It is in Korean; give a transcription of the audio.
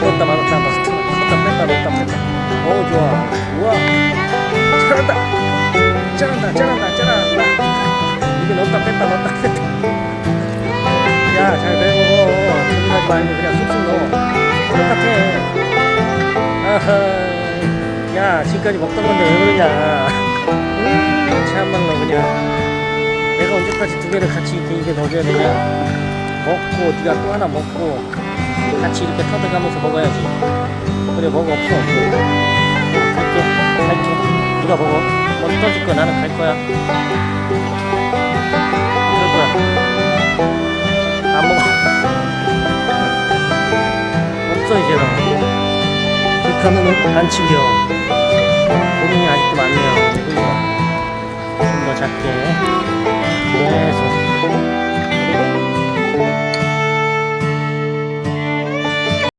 넣었다 말았다 넣었다 넣었다 뺐다 넣었다 뺐다. 오 좋아 우와 잘한다. 잘한다 잘한다 잘한다. 이게 넣었다 뺐다 넣었다 뺐다. 야잘 배먹어 고민하지 말고 그냥 쑥쑥 넣어. 똑같아. 아하. 야 지금까지 먹던 건데 왜 그러냐. 음 참말로 그냥 내가 언제까지 두 개를 같이 이렇게 입에 넣어줘야 되냐? 먹고 네가 또 하나 먹고 같이 이렇게 터득하면서 먹어야지. 그래 먹어. 없어 갈게 갈게. 누가 먹어. 너 떠줄 거야. 나는 갈 거야. 그럴 거야. 안 먹어. 없어 이제 너. 고민이 아 ชัดเจน